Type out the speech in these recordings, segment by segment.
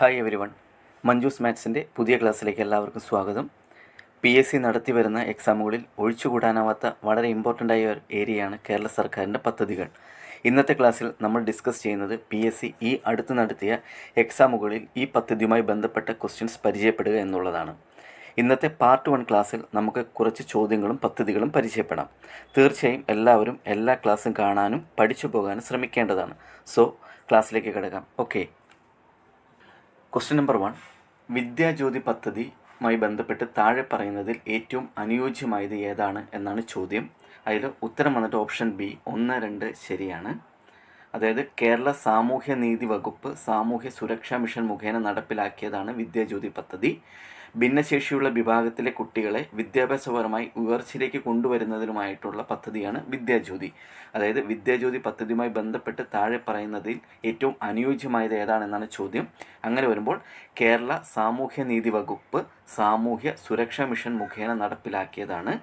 Hi everyone Manju's മാത്സിന്റെ പുതിയ ക്ലാസ്സിലേക്ക് എല്ലാവർക്കും സ്വാഗതം. പി എസ് സി നടത്തി വരുന്ന എക്സാമുകളിൽ ഒഴിച്ചുകൂടാനാവാത്ത വളരെ ഇമ്പോർട്ടന്റ് ആയ ഒരു ഏരിയയാണ് കേരള സർക്കാരിന്റെ പദ്ധതികൾ. ഇന്നത്തെ ക്ലാസ്സിൽ നമ്മൾ ഡിസ്കസ് ചെയ്യുന്നത് പി എസ് സി ഈ അടുത്ത് നടത്തിയ എക്സാമുകളിൽ ഈ പദ്ധതിയുമായി ബന്ധപ്പെട്ട ക്വസ്റ്റ്യൻസ് പരിചയപ്പെടുക എന്നുള്ളതാണ്. ഇന്നത്തെ പാർട്ട് വൺ ക്ലാസ്സിൽ നമുക്ക് കുറച്ച് ചോദ്യങ്ങളും പദ്ധതികളും പരിചയപ്പെടാം. തീർച്ചയായും എല്ലാവരും എല്ലാ ക്ലാസ്സും കാണാനും പഠിച്ചു പോകാനും ശ്രമിക്കേണ്ടതാണ്. സോ ക്ലാസ്സിലേക്ക് കിടക്കാം. Okay question number one Vidyajyothi പദ്ധതിയുമായി ബന്ധപ്പെട്ട് താഴെ പറയുന്നതിൽ ഏറ്റവും അനുയോജ്യമായത് ഏതാണ് എന്നാണ് ചോദ്യം. അതിൽ ഉത്തരം വന്നിട്ട് ഓപ്ഷൻ ബി ഒന്ന് രണ്ട് ശരിയാണ്. അതായത് കേരള സാമൂഹ്യ നീതി വകുപ്പ് സാമൂഹ്യ സുരക്ഷാ മിഷൻ മുഖേന നടപ്പിലാക്കിയതാണ് വിദ്യാജ്യോതി പദ്ധതി. ഭിന്നശേഷിയുള്ള വിഭാഗത്തിലെ കുട്ടികളെ വിദ്യാഭ്യാസപരമായി ഉയർച്ചയിലേക്ക് കൊണ്ടുവരുന്നതിനുമായിട്ടുള്ള പദ്ധതിയാണ് വിദ്യാജ്യോതി. അതായത് വിദ്യാജ്യോതി പദ്ധതിയുമായി ബന്ധപ്പെട്ട് താഴെ പറയുന്നതിൽ ഏറ്റവും അനുയോജ്യമായത് ഏതാണെന്നാണ് ചോദ്യം. അങ്ങനെ വരുമ്പോൾ കേരള സാമൂഹ്യനീതി വകുപ്പ് സാമൂഹ്യ സുരക്ഷാ മിഷൻ മുഖേന നടപ്പിലാക്കിയതാണ്.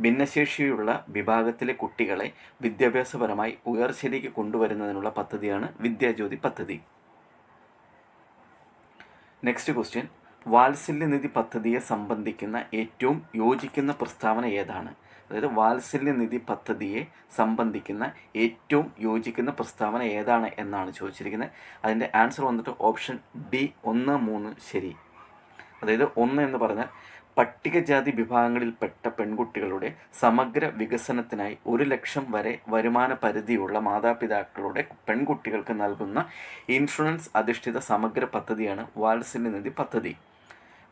ഭിന്നശേഷിയുള്ള വിഭാഗത്തിലെ കുട്ടികളെ വിദ്യാഭ്യാസപരമായി ഉയർച്ചയിലേക്ക് കൊണ്ടുവരുന്നതിനുള്ള പദ്ധതിയാണ് വിദ്യാജ്യോതി പദ്ധതി. നെക്സ്റ്റ് ക്വസ്റ്റ്യൻ വാത്സല്യനിധി പദ്ധതിയെ സംബന്ധിക്കുന്ന ഏറ്റവും യോജിക്കുന്ന പ്രസ്താവന ഏതാണ്? അതായത് വാത്സല്യനിധി പദ്ധതിയെ സംബന്ധിക്കുന്ന ഏറ്റവും യോജിക്കുന്ന പ്രസ്താവന ഏതാണ് എന്നാണ് ചോദിച്ചിരിക്കുന്നത്. അതിന്റെ ആൻസർ വന്നിട്ട് ഓപ്ഷൻ ഡി ഒന്ന് മൂന്ന് ശരി. അതായത് ഒന്ന് എന്ന് പറഞ്ഞാൽ പട്ടികജാതി വിഭാഗങ്ങളിൽപ്പെട്ട പെൺകുട്ടികളുടെ സമഗ്ര വികസനത്തിനായി ഒരു ലക്ഷം വരെ വരുമാന പരിധിയുള്ള മാതാപിതാക്കളുടെ പെൺകുട്ടികൾക്ക് നൽകുന്ന ഇൻഷുറൻസ് അധിഷ്ഠിത സമഗ്ര പദ്ധതിയാണ് വാത്സല്യനിധി പദ്ധതി.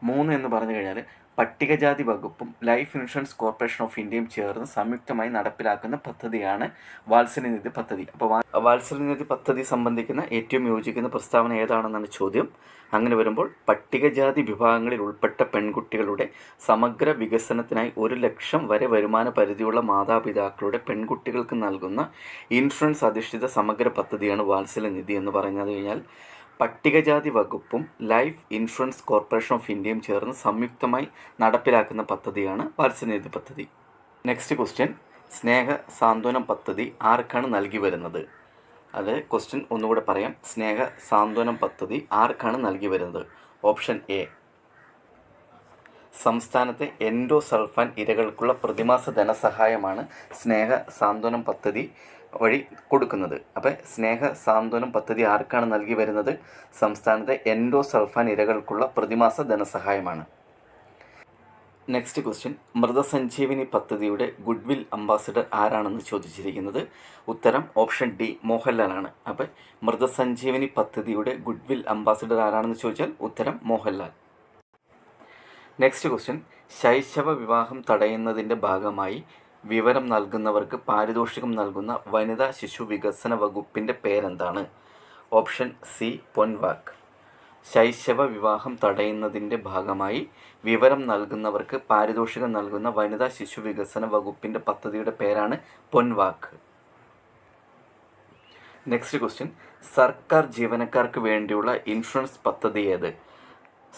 മൂന്ന് എന്ന് പറഞ്ഞു കഴിഞ്ഞാൽ പട്ടികജാതി വകുപ്പും ലൈഫ് ഇൻഷുറൻസ് കോർപ്പറേഷൻ ഓഫ് ഇന്ത്യയും ചേർന്ന് സംയുക്തമായി നടപ്പിലാക്കുന്ന പദ്ധതിയാണ് വാത്സല്യനിധി പദ്ധതി. അപ്പോൾ വാത്സല്യനിധി പദ്ധതി സംബന്ധിക്കുന്ന ഏറ്റവും യോജിക്കുന്ന പ്രസ്താവന ഏതാണെന്നാണ് ചോദ്യം. അങ്ങനെ വരുമ്പോൾ പട്ടികജാതി വിഭാഗങ്ങളിൽ ഉൾപ്പെട്ട പെൺകുട്ടികളുടെ സമഗ്ര വികസനത്തിനായി ഒരു ലക്ഷം വരെ വരുമാന പരിധിയുള്ള മാതാപിതാക്കളുടെ പെൺകുട്ടികൾക്ക് നൽകുന്ന ഇൻഷുറൻസ് അധിഷ്ഠിത സമഗ്ര പദ്ധതിയാണ് വാത്സല്യനിധി എന്ന് പറയുന്നത്. കഴിഞ്ഞാൽ പട്ടികജാതി വകുപ്പും ലൈഫ് ഇൻഷുറൻസ് കോർപ്പറേഷൻ ഓഫ് ഇന്ത്യയും ചേർന്ന് സംയുക്തമായി നടപ്പിലാക്കുന്ന പദ്ധതിയാണ് വത്സ്യനിധി പദ്ധതി. നെക്സ്റ്റ് ക്വസ്റ്റ്യൻ സ്നേഹ സാന്ത്വനം പദ്ധതി ആർക്കാണ് നൽകി വരുന്നത്? അത് ക്വസ്റ്റ്യൻ ഒന്നുകൂടെ പറയാം. സ്നേഹ സാന്ത്വനം പദ്ധതി ആർക്കാണ് നൽകി വരുന്നത്? ഓപ്ഷൻ എ സംസ്ഥാനത്തെ എൻഡോസൾഫാൻ ഇരകൾക്കുള്ള പ്രതിമാസ ധനസഹായമാണ് സ്നേഹ സാന്ത്വനം പദ്ധതി വഴി കൊടുക്കുന്നത്. അപ്പോൾ സ്നേഹ സാന്ത്വനം പദ്ധതി ആർക്കാണ് നൽകി വരുന്നത്? സംസ്ഥാനത്തെ എൻഡോ സൾഫാൻ ഇരകൾക്കുള്ള പ്രതിമാസ ധനസഹായമാണ്. നെക്സ്റ്റ് ക്വസ്റ്റ്യൻ മൃതസഞ്ജീവിനി പദ്ധതിയുടെ ഗുഡ്വിൽ അംബാസിഡർ ആരാണെന്ന് ചോദിച്ചിരിക്കുന്നത്? ഉത്തരം ഓപ്ഷൻ ഡി മോഹൻലാലാണ്. അപ്പോൾ മൃതസഞ്ജീവിനി പദ്ധതിയുടെ ഗുഡ്വിൽ അംബാസിഡർ ആരാണെന്ന് ചോദിച്ചാൽ ഉത്തരം മോഹൻലാൽ. നെക്സ്റ്റ് ക്വസ്റ്റ്യൻ ശൈശവ വിവാഹം തടയുന്നതിന്റെ ഭാഗമായി വിവരം നൽകുന്നവർക്ക് പാരിതോഷികം നൽകുന്ന വനിതാ ശിശു വികസന വകുപ്പിന്റെ പേരെന്താണ്? Option C Ponvakku. ശൈശവ വിവാഹം തടയുന്നതിന്റെ ഭാഗമായി വിവരം നൽകുന്നവർക്ക് പാരിതോഷികം നൽകുന്ന വനിതാ ശിശു വികസന വകുപ്പിന്റെ പദ്ധതിയുടെ പേരാണ് പൊൻവാക്ക്. Next question. സർക്കാർ ജീവനക്കാർക്ക് വേണ്ടിയുള്ള ഇൻഷുറൻസ് പദ്ധതി ഏത്?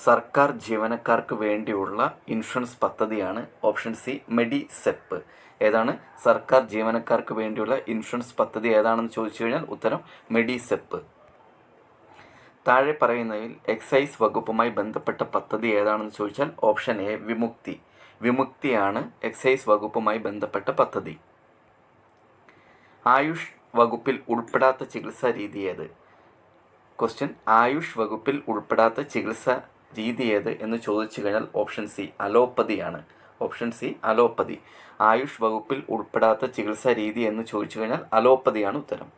സർക്കാർ ജീവനക്കാർക്ക് വേണ്ടിയുള്ള ഇൻഷുറൻസ് പദ്ധതിയാണ് ഓപ്ഷൻ സി മെഡി സെപ്പ് ഏതാണ്? സർക്കാർ ജീവനക്കാർക്ക് വേണ്ടിയുള്ള ഇൻഷുറൻസ് പദ്ധതി ഏതാണെന്ന് ചോദിച്ചു കഴിഞ്ഞാൽ ഉത്തരം മെഡിസെപ്പ്. താഴെ പറയുന്നതിൽ എക്സൈസ് വകുപ്പുമായി ബന്ധപ്പെട്ട പദ്ധതി ഏതാണെന്ന് ചോദിച്ചാൽ ഓപ്ഷൻ എ വിമുക്തി. വിമുക്തിയാണ് എക്സൈസ് വകുപ്പുമായി ബന്ധപ്പെട്ട പദ്ധതി. ആയുഷ് വകുപ്പിൽ ഉൾപ്പെടാത്ത ചികിത്സാ രീതി ഏത്? ക്വസ്റ്റ്യൻ ആയുഷ് വകുപ്പിൽ ഉൾപ്പെടാത്ത ചികിത്സാ രീതി ഏത് എന്ന് ചോദിച്ചു കഴിഞ്ഞാൽ option C അലോപ്പതിയാണ്. Option C allopathy. Ayush വകുപ്പിൽ ഉൾപ്പെടാത്ത ചികിത്സാ രീതി എന്ന് ചോദിച്ചു കഴിഞ്ഞാൽ അലോപ്പതിയാണ് ഉത്തരം.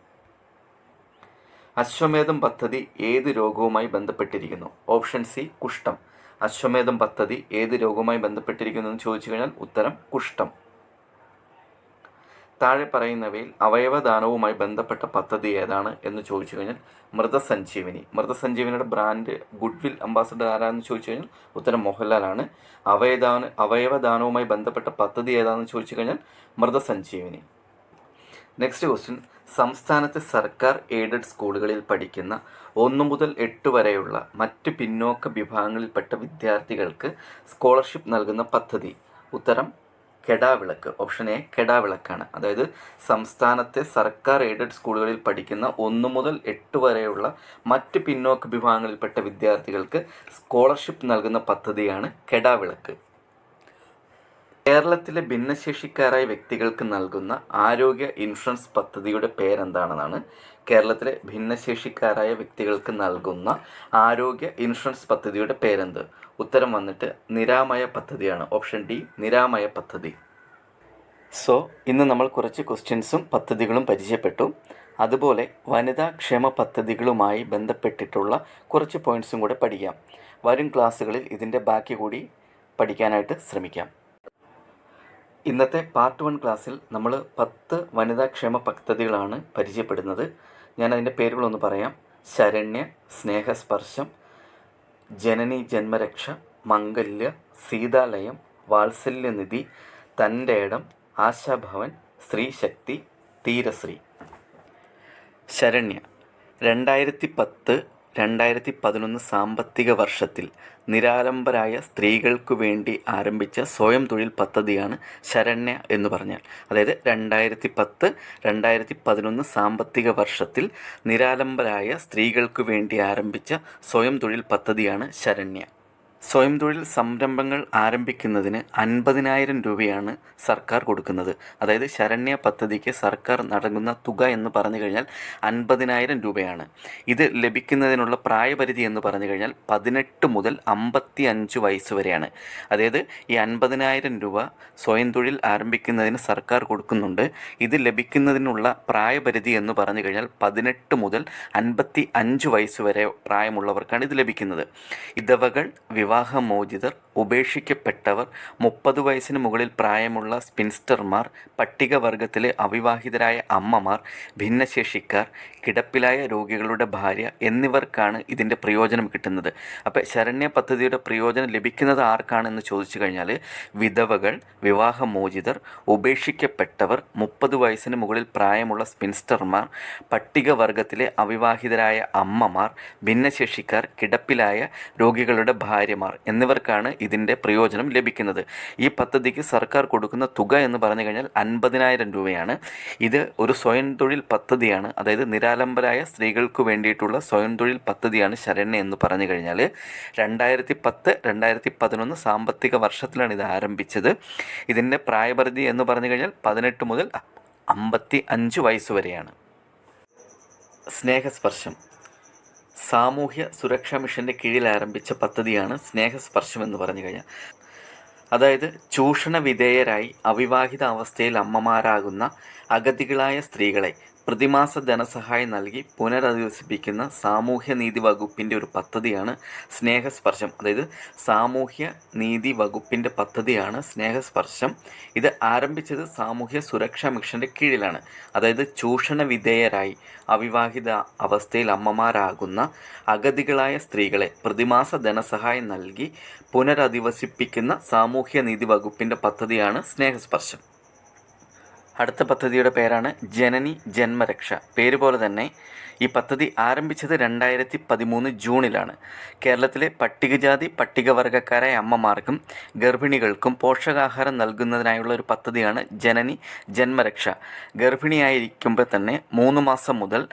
അശ്വമേധം പദ്ധതി ഏത് രോഗവുമായി ബന്ധപ്പെട്ടിരിക്കുന്നു? ഓപ്ഷൻ സി കുഷ്ഠം. അശ്വമേധം പദ്ധതി ഏത് രോഗവുമായി ബന്ധപ്പെട്ടിരിക്കുന്നു എന്ന് ചോദിച്ചു കഴിഞ്ഞാൽ ഉത്തരം കുഷ്ഠം. താഴെ പറയുന്നവയിൽ അവയവദാനവുമായി ബന്ധപ്പെട്ട പദ്ധതി ഏതാണ് എന്ന് ചോദിച്ചു കഴിഞ്ഞാൽ മൃതസഞ്ജീവിനി. മൃതസഞ്ജീവിനിയുടെ ബ്രാൻഡ് ഗുഡ്വിൽ അംബാസഡർ ആരാന്ന് ചോദിച്ചു കഴിഞ്ഞാൽ ഉത്തരം മോഹൻലാലാണ്. അവയദാന അവയവദാനവുമായി ബന്ധപ്പെട്ട പദ്ധതി ഏതാണെന്ന് ചോദിച്ചു കഴിഞ്ഞാൽ മൃതസഞ്ജീവിനി. നെക്സ്റ്റ് ക്വസ്റ്റ്യൻ സംസ്ഥാനത്തെ സർക്കാർ എയ്ഡഡ് സ്കൂളുകളിൽ പഠിക്കുന്ന ഒന്നു മുതൽ എട്ട് വരെയുള്ള മറ്റ് പിന്നോക്ക വിഭാഗങ്ങളിൽപ്പെട്ട വിദ്യാർത്ഥികൾക്ക് സ്കോളർഷിപ്പ് നൽകുന്ന പദ്ധതി. ഉത്തരം കെടാവിളക്ക് ഓപ്ഷൻ എ കെടാവിളക്കാണ്. അതായത് സംസ്ഥാനത്തെ സർക്കാർ എയ്ഡഡ് സ്കൂളുകളിൽ പഠിക്കുന്ന ഒന്ന് മുതൽ എട്ട് വരെയുള്ള മറ്റ് പിന്നോക്ക വിഭാഗങ്ങളിൽപ്പെട്ട വിദ്യാർത്ഥികൾക്ക് സ്കോളർഷിപ്പ് നൽകുന്ന പദ്ധതിയാണ് കെടാവിളക്ക്. കേരളത്തിലെ ഭിന്നശേഷിക്കാരായ വ്യക്തികൾക്ക് നൽകുന്ന ആരോഗ്യ ഇൻഷുറൻസ് പദ്ധതിയുടെ പേരെന്താണെന്നാണ് കേരളത്തിലെ ഭിന്നശേഷിക്കാരായ വ്യക്തികൾക്ക് നൽകുന്ന ആരോഗ്യ ഇൻഷുറൻസ് പദ്ധതിയുടെ പേരെന്ത്? ഉത്തരം വന്നിട്ട് നിരാമയ പദ്ധതിയാണ്. ഓപ്ഷൻ ഡി നിരാമയ പദ്ധതി. സോ ഇന്ന് നമ്മൾ കുറച്ച് ക്വസ്റ്റ്യൻസും പദ്ധതികളും പരിചയപ്പെട്ടു. അതുപോലെ വനിതാ ക്ഷേമ പദ്ധതികളുമായി ബന്ധപ്പെട്ടിട്ടുള്ള കുറച്ച് പോയിന്റ്സും കൂടെ പഠിക്കാം. വരും ക്ലാസ്സുകളിൽ ഇതിന്റെ ബാക്കി കൂടി പഠിക്കാനായിട്ട് ശ്രമിക്കാം. ഇന്നത്തെ പാർട്ട് വൺ ക്ലാസ്സിൽ നമ്മൾ പത്ത് വനിതാ ക്ഷേമ പദ്ധതികളാണ് പരിചയപ്പെടുന്നത്. ഞാൻ അതിന്റെ പേരുകളൊന്ന് പറയാം. ശരണ്യ സ്നേഹസ്പർശം ജനനി ജന്മരക്ഷ മംഗല്യ സീതാലയം വാത്സല്യനിധി തന്റെ ഇടം ആശാഭവൻ സ്ത്രീശക്തി തീരശ്രീ ശരണ്യ രണ്ടായിരത്തി പത്ത് രണ്ടായിരത്തി പതിനൊന്ന് സാമ്പത്തിക വർഷത്തിൽ നിരാലംബരായ സ്ത്രീകൾക്കു വേണ്ടി ആരംഭിച്ച സ്വയം തൊഴിൽ പദ്ധതിയാണ് ശരണ്യ എന്ന് പറഞ്ഞാൽ. അതായത് രണ്ടായിരത്തി പത്ത് രണ്ടായിരത്തി പതിനൊന്ന് സാമ്പത്തിക വർഷത്തിൽ നിരാലംബരായ സ്ത്രീകൾക്കു വേണ്ടി ആരംഭിച്ച സ്വയം തൊഴിൽ പദ്ധതിയാണ് ശരണ്യ. സ്വയം തൊഴിൽ സംരംഭങ്ങൾ ആരംഭിക്കുന്നതിന് അൻപതിനായിരം രൂപയാണ് സർക്കാർ കൊടുക്കുന്നത്. അതായത് ശരണ്യ പദ്ധതിക്ക് സർക്കാർ നടങ്ങുന്ന തുക എന്ന് പറഞ്ഞു കഴിഞ്ഞാൽ അൻപതിനായിരം രൂപയാണ്. ഇത് ലഭിക്കുന്നതിനുള്ള പ്രായപരിധി എന്ന് പറഞ്ഞു കഴിഞ്ഞാൽ പതിനെട്ട് മുതൽ അമ്പത്തി അഞ്ച് വയസ്സ് വരെയാണ്. അതായത് ഈ അൻപതിനായിരം രൂപ സ്വയം തൊഴിൽ ആരംഭിക്കുന്നതിന് സർക്കാർ കൊടുക്കുന്നുണ്ട്. ഇത് ലഭിക്കുന്നതിനുള്ള പ്രായപരിധി എന്ന് പറഞ്ഞു കഴിഞ്ഞാൽ പതിനെട്ട് മുതൽ അൻപത്തി അഞ്ച് വയസ്സ് വരെ പ്രായമുള്ളവർക്കാണ് ഇത് ലഭിക്കുന്നത്. ഇതവകൾ വിവാഹമോചിതർ ഉപേക്ഷിക്കപ്പെട്ടവർ മുപ്പത് വയസ്സിന് മുകളിൽ പ്രായമുള്ള സ്പിൻസ്റ്റർമാർ പട്ടികവർഗത്തിലെ അവിവാഹിതരായ അമ്മമാർ ഭിന്നശേഷിക്കാർ കിടപ്പിലായ രോഗികളുടെ ഭാര്യ എന്നിവർക്കാണ് ഇതിന്റെ പ്രയോജനം കിട്ടുന്നത്. അപ്പോൾ ശരണ്യ പദ്ധതിയുടെ പ്രയോജനം ലഭിക്കുന്നത് ആർക്കാണെന്ന് ചോദിച്ചു കഴിഞ്ഞാൽ വിധവകൾ വിവാഹമോചിതർ ഉപേക്ഷിക്കപ്പെട്ടവർ മുപ്പത് വയസ്സിന് മുകളിൽ പ്രായമുള്ള സ്പിൻസ്റ്റർമാർ പട്ടികവർഗത്തിലെ അവിവാഹിതരായ അമ്മമാർ ഭിന്നശേഷിക്കാർ കിടപ്പിലായ രോഗികളുടെ ഭാര്യമാർ എന്നിവർക്കാണ് ഇതിന്റെ പ്രയോജനം ലഭിക്കുന്നത്. ഈ പദ്ധതിക്ക് സർക്കാർ കൊടുക്കുന്ന തുക എന്ന് പറഞ്ഞു കഴിഞ്ഞാൽ അൻപതിനായിരം രൂപയാണ്. ഇത് ഒരു സ്വയം തൊഴിൽ പദ്ധതിയാണ്. അതായത് നിരാലംബരായ സ്ത്രീകൾക്ക് വേണ്ടിയിട്ടുള്ള സ്വയം തൊഴിൽ പദ്ധതിയാണ് ശരണ്യ എന്ന് പറഞ്ഞു കഴിഞ്ഞാൽ രണ്ടായിരത്തി പത്ത് രണ്ടായിരത്തി പതിനൊന്ന് സാമ്പത്തിക വർഷത്തിലാണ് ഇത് ആരംഭിച്ചത്. ഇതിന്റെ പ്രായപരിധി എന്ന് പറഞ്ഞു കഴിഞ്ഞാൽ പതിനെട്ട് മുതൽ അമ്പത്തി അഞ്ച് വയസ്സ് വരെയാണ്. സ്നേഹസ്പർശം. സാമൂഹ്യ സുരക്ഷാ മിഷന്റെ കീഴിൽ ആരംഭിച്ച പദ്ധതിയാണ് സ്നേഹസ്പർശം എന്ന് പറഞ്ഞു കഴിഞ്ഞാൽ. അതായത് ചൂഷണ വിധേയരായി അവിവാഹിത അവസ്ഥയിൽ അമ്മമാരാകുന്ന അഗതികളായ സ്ത്രീകളെ പ്രതിമാസ ധനസഹായം നൽകി പുനരധിവസിപ്പിക്കുന്ന സാമൂഹ്യ നീതി വകുപ്പിന്റെ ഒരു പദ്ധതിയാണ് സ്നേഹസ്പർശം. അതായത് സാമൂഹ്യ നീതി വകുപ്പിന്റെ പദ്ധതിയാണ് സ്നേഹസ്പർശം. ഇത് ആരംഭിച്ചത് സാമൂഹ്യ സുരക്ഷാ മിഷന്റെ കീഴിലാണ്. അതായത് ചൂഷണ വിധേയരായി അവിവാഹിത അവസ്ഥയിൽ അമ്മമാരാകുന്ന അഗതികളായ സ്ത്രീകളെ പ്രതിമാസ ധനസഹായം നൽകി പുനരധിവസിപ്പിക്കുന്ന സാമൂഹ്യ നീതി വകുപ്പിന്റെ പദ്ധതിയാണ് സ്നേഹസ്പർശം. അടുത്ത പദ്ധതിയുടെ പേരാണ് ജനനി ജന്മരക്ഷ. പേര് പോലെ തന്നെ ഈ പദ്ധതി ആരംഭിച്ചത് രണ്ടായിരത്തി പതിമൂന്ന് ജൂണിലാണ്. കേരളത്തിലെ പട്ടികജാതി പട്ടികവർഗക്കാരായ അമ്മമാർക്കും ഗർഭിണികൾക്കും പോഷകാഹാരം നൽകുന്നതിനായുള്ള ഒരു പദ്ധതിയാണ് ജനനി ജന്മരക്ഷ. ഗർഭിണിയായിരിക്കുമ്പോൾ തന്നെ മൂന്ന് മാസം മുതൽ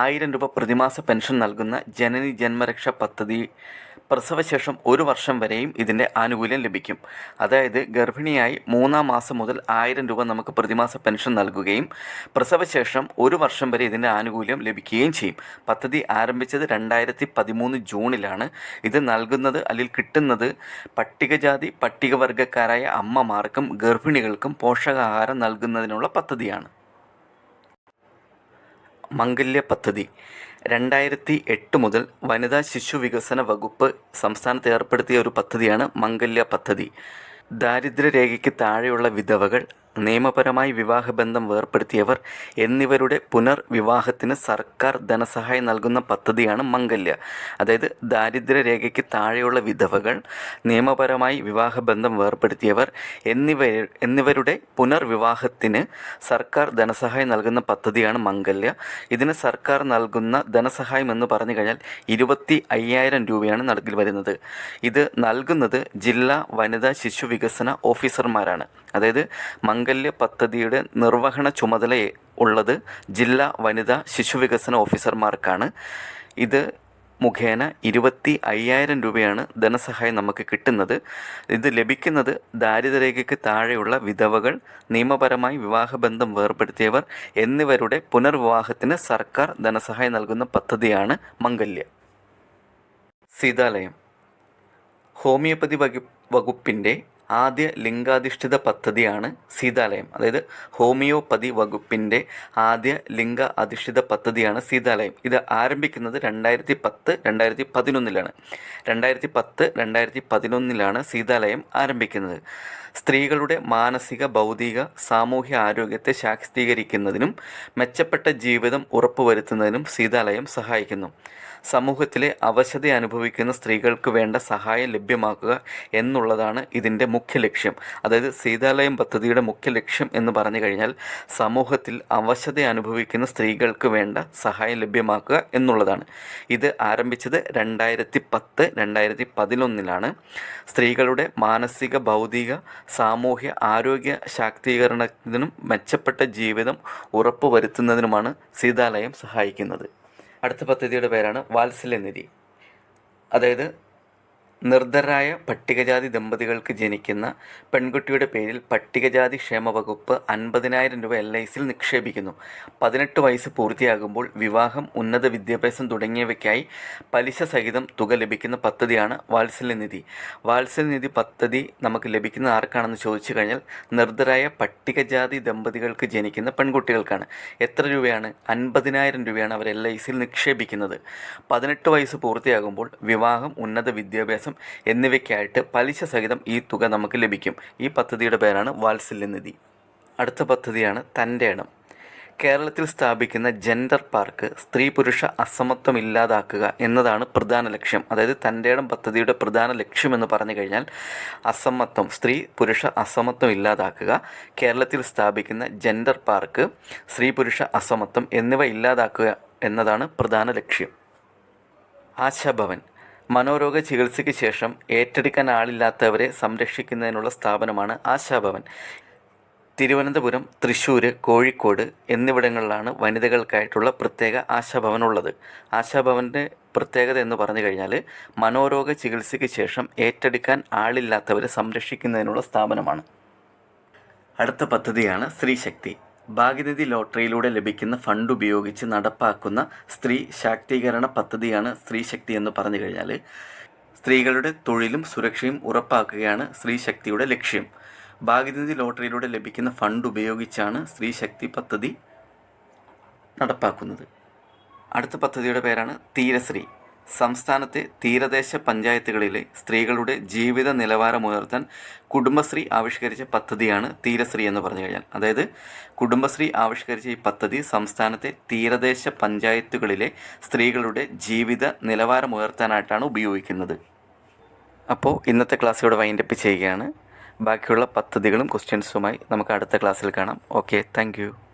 ആയിരം രൂപ പ്രതിമാസ പെൻഷൻ നൽകുന്ന ജനനി ജന്മരക്ഷ പദ്ധതി പ്രസവശേഷം ഒരു വർഷം വരെയും ഇതിന്റെ ആനുകൂല്യം ലഭിക്കും. അതായത് ഗർഭിണിയായി മൂന്നാം മാസം മുതൽ ആയിരം രൂപ നമുക്ക് പ്രതിമാസ പെൻഷൻ നൽകുകയും പ്രസവശേഷം ഒരു വർഷം വരെ ഇതിന്റെ ആനുകൂല്യം ലഭിക്കുകയും ചെയ്യും. പദ്ധതി ആരംഭിച്ചത് രണ്ടായിരത്തി പതിമൂന്ന് ജൂണിലാണ്. ഇത് നൽകുന്നത് അല്ലെങ്കിൽ കിട്ടുന്നത് പട്ടികജാതി പട്ടികവർഗക്കാരായ അമ്മമാർക്കും ഗർഭിണികൾക്കും പോഷകാഹാരം നൽകുന്നതിനുള്ള പദ്ധതിയാണ്. മംഗല്യ പദ്ധതി. രണ്ടായിരത്തി എട്ട് മുതൽ വനിതാ ശിശു വികസന വകുപ്പ് സംസ്ഥാനത്ത് ഏർപ്പെടുത്തിയ ഒരു പദ്ധതിയാണ് മംഗല്യ പദ്ധതി. ദാരിദ്ര്യരേഖയ്ക്ക് താഴെയുള്ള വിധവകൾ നിയമപരമായി വിവാഹബന്ധം വേർപ്പെടുത്തിയവർ എന്നിവരുടെ പുനർവിവാഹത്തിന് സർക്കാർ ധനസഹായം നൽകുന്ന പദ്ധതിയാണ് മംഗല്യ. അതായത് ദാരിദ്ര്യരേഖയ്ക്ക് താഴെയുള്ള വിധവകൾ നിയമപരമായി വിവാഹബന്ധം വേർപ്പെടുത്തിയവർ എന്നിവ എന്നിവരുടെ പുനർവിവാഹത്തിന് സർക്കാർ ധനസഹായം നൽകുന്ന പദ്ധതിയാണ് മംഗല്യ. ഇതിന് സർക്കാർ നൽകുന്ന ധനസഹായം എന്ന് പറഞ്ഞു കഴിഞ്ഞാൽ ഇരുപത്തി അയ്യായിരം രൂപയാണ് നൽകി വരുന്നത്. ഇത് നൽകുന്നത് ജില്ലാ വനിതാ ശിശു വികസന ഓഫീസർമാരാണ്. അതായത് മംഗല്യ പദ്ധതിയുടെ നിർവഹണ ചുമതല ഉള്ളത് ജില്ലാ വനിതാ ശിശുവികസന ഓഫീസർമാർക്കാണ്. ഇത് മുഖേന ഇരുപത്തി അയ്യായിരം രൂപയാണ് ധനസഹായം നമുക്ക് കിട്ടുന്നത്. ഇത് ലഭിക്കുന്നത് ദാരിദ്ര്യരേഖയ്ക്ക് താഴെയുള്ള വിധവകൾ നിയമപരമായി വിവാഹബന്ധം വേർപ്പെടുത്തിയവർ എന്നിവരുടെ പുനർവിവാഹത്തിന് സർക്കാർ ധനസഹായം നൽകുന്ന പദ്ധതിയാണ് മംഗല്യ. സീതാലയം. ഹോമിയോപ്പതി വകു വകുപ്പിന്റെ ആദ്യ ലിംഗാധിഷ്ഠിത പദ്ധതിയാണ് സീതാലയം. അതായത് ഹോമിയോപ്പതി വകുപ്പിന്റെ ആദ്യ ലിംഗ അധിഷ്ഠിത പദ്ധതിയാണ് സീതാലയം. ഇത് ആരംഭിക്കുന്നത് രണ്ടായിരത്തി പത്ത് രണ്ടായിരത്തി പതിനൊന്നിലാണ് രണ്ടായിരത്തി പത്ത് രണ്ടായിരത്തി പതിനൊന്നിലാണ് സീതാലയം ആരംഭിക്കുന്നത്. സ്ത്രീകളുടെ മാനസിക ഭൗതിക സാമൂഹ്യ ആരോഗ്യത്തെ ശാക്തീകരിക്കുന്നതിനും മെച്ചപ്പെട്ട ജീവിതം ഉറപ്പുവരുത്തുന്നതിനും സീതാലയം സഹായിക്കുന്നു. സമൂഹത്തിലെ അവശത അനുഭവിക്കുന്ന സ്ത്രീകൾക്ക് വേണ്ട സഹായം ലഭ്യമാക്കുക എന്നുള്ളതാണ് ഇതിന്റെ മുഖ്യ ലക്ഷ്യം. അതായത് സീതാലയം പദ്ധതിയുടെ മുഖ്യ ലക്ഷ്യം എന്ന് പറഞ്ഞു കഴിഞ്ഞാൽ സമൂഹത്തിൽ അവശത അനുഭവിക്കുന്ന സ്ത്രീകൾക്ക് വേണ്ട സഹായം ലഭ്യമാക്കുക എന്നുള്ളതാണ്. ഇത് ആരംഭിച്ചത് രണ്ടായിരത്തി പത്ത് രണ്ടായിരത്തി പതിനൊന്നിലാണ് സ്ത്രീകളുടെ മാനസിക ഭൗതിക സാമൂഹ്യ ആരോഗ്യ ശാക്തീകരണത്തിനും മെച്ചപ്പെട്ട ജീവിതം ഉറപ്പുവരുത്തുന്നതിനുമാണ് സീതാലയം സഹായിക്കുന്നത്. അടുത്ത പദ്ധതിയുടെ പേരാണ് വാത്സല്യനിധി അതായത് നിർദ്ധരായ പട്ടികജാതി ദമ്പതികൾക്ക് ജനിക്കുന്ന പെൺകുട്ടിയുടെ പേരിൽ പട്ടികജാതി ക്ഷേമ വകുപ്പ് അൻപതിനായിരം രൂപ എൽ ഐ സിയിൽ നിക്ഷേപിക്കുന്നു. പതിനെട്ട് വയസ്സ് പൂർത്തിയാകുമ്പോൾ വിവാഹം ഉന്നത വിദ്യാഭ്യാസം തുടങ്ങിയവയ്ക്കായി പലിശ സഹിതം തുക ലഭിക്കുന്ന പദ്ധതിയാണ് വാത്സല്യനിധി. വാത്സല്യനിധി പദ്ധതി നമുക്ക് ലഭിക്കുന്ന ആർക്കാണെന്ന് ചോദിച്ചു കഴിഞ്ഞാൽ നിർദ്ധരായ പട്ടികജാതി ദമ്പതികൾക്ക് ജനിക്കുന്ന പെൺകുട്ടികൾക്കാണ്. എത്ര രൂപയാണ്? അൻപതിനായിരം രൂപയാണ് അവർ എൽ ഐ സിയിൽ നിക്ഷേപിക്കുന്നത്. പതിനെട്ട് വയസ്സ് പൂർത്തിയാകുമ്പോൾ വിവാഹം ഉന്നത വിദ്യാഭ്യാസം എന്നിവയ്ക്കായിട്ട് പലിശ സഹിതം ഈ തുക നമുക്ക് ലഭിക്കും. ഈ പദ്ധതിയുടെ പേരാണ് വാത്സല്യനിധി അടുത്ത പദ്ധതിയാണ് തന്റെ ഇടം. കേരളത്തിൽ സ്ഥാപിക്കുന്ന ജെൻഡർ പാർക്ക് സ്ത്രീ പുരുഷ അസമത്വം ഇല്ലാതാക്കുക എന്നതാണ് പ്രധാന ലക്ഷ്യം. അതായത് തന്റെ ഇടം പദ്ധതിയുടെ പ്രധാന ലക്ഷ്യം എന്ന് പറഞ്ഞു കഴിഞ്ഞാൽ അസമത്വം സ്ത്രീ പുരുഷ അസമത്വം ഇല്ലാതാക്കുക കേരളത്തിൽ സ്ഥാപിക്കുന്ന ജെൻഡർ പാർക്ക് സ്ത്രീ പുരുഷ അസമത്വം എന്നിവ ഇല്ലാതാക്കുക എന്നതാണ് പ്രധാന ലക്ഷ്യം. ആശാഭവൻ മനോരോഗ ചികിത്സയ്ക്ക് ശേഷം ഏറ്റെടുക്കാൻ ആളില്ലാത്തവരെ സംരക്ഷിക്കുന്നതിനുള്ള സ്ഥാപനമാണ് ആശാഭവൻ. തിരുവനന്തപുരം തൃശ്ശൂർ കോഴിക്കോട് എന്നിവിടങ്ങളിലാണ് വനിതകൾക്കായിട്ടുള്ള പ്രത്യേക ആശാഭവൻ ഉള്ളത് ആശാഭവന്റെ പ്രത്യേകത എന്ന് പറഞ്ഞു കഴിഞ്ഞാൽ മനോരോഗ ചികിത്സയ്ക്ക് ശേഷം ഏറ്റെടുക്കാൻ ആളില്ലാത്തവരെ സംരക്ഷിക്കുന്നതിനുള്ള സ്ഥാപനമാണ്. അടുത്ത പദ്ധതിയാണ് സ്ത്രീശക്തി. ഭാഗ്യനിധി ലോട്ടറിയിലൂടെ ലഭിക്കുന്ന ഫണ്ട് ഉപയോഗിച്ച് നടപ്പാക്കുന്ന സ്ത്രീ ശാക്തീകരണ പദ്ധതിയാണ് സ്ത്രീ ശക്തി എന്ന് പറഞ്ഞു കഴിഞ്ഞാൽ സ്ത്രീകളുടെ തൊഴിലും സുരക്ഷയും ഉറപ്പാക്കുകയാണ് സ്ത്രീ ശക്തിയുടെ ലക്ഷ്യം. ഭാഗ്യനിധി ലോട്ടറിയിലൂടെ ലഭിക്കുന്ന ഫണ്ട് ഉപയോഗിച്ചാണ് സ്ത്രീ ശക്തി പദ്ധതി നടപ്പാക്കുന്നത്. അടുത്ത പദ്ധതിയുടെ പേരാണ് തീരശ്രീ. സംസ്ഥാനത്തെ തീരദേശ പഞ്ചായത്തുകളിലെ സ്ത്രീകളുടെ ജീവിത നിലവാരമുയർത്താൻ കുടുംബശ്രീ ആവിഷ്കരിച്ച പദ്ധതിയാണ് തീരശ്രീ എന്ന് പറഞ്ഞു കഴിഞ്ഞാൽ. അതായത് കുടുംബശ്രീ ആവിഷ്കരിച്ച ഈ പദ്ധതി സംസ്ഥാനത്തെ തീരദേശ പഞ്ചായത്തുകളിലെ സ്ത്രീകളുടെ ജീവിത നിലവാരമുയർത്താനായിട്ടാണ് ഉപയോഗിക്കുന്നത്. അപ്പോൾ ഇന്നത്തെ ക്ലാസ് ഇവിടെ വൈൻഡപ്പ് ചെയ്യുകയാണ്. ബാക്കിയുള്ള പദ്ധതികളും ക്വസ്റ്റ്യൻസുമായി നമുക്ക് അടുത്ത ക്ലാസ്സിൽ കാണാം. Okay thank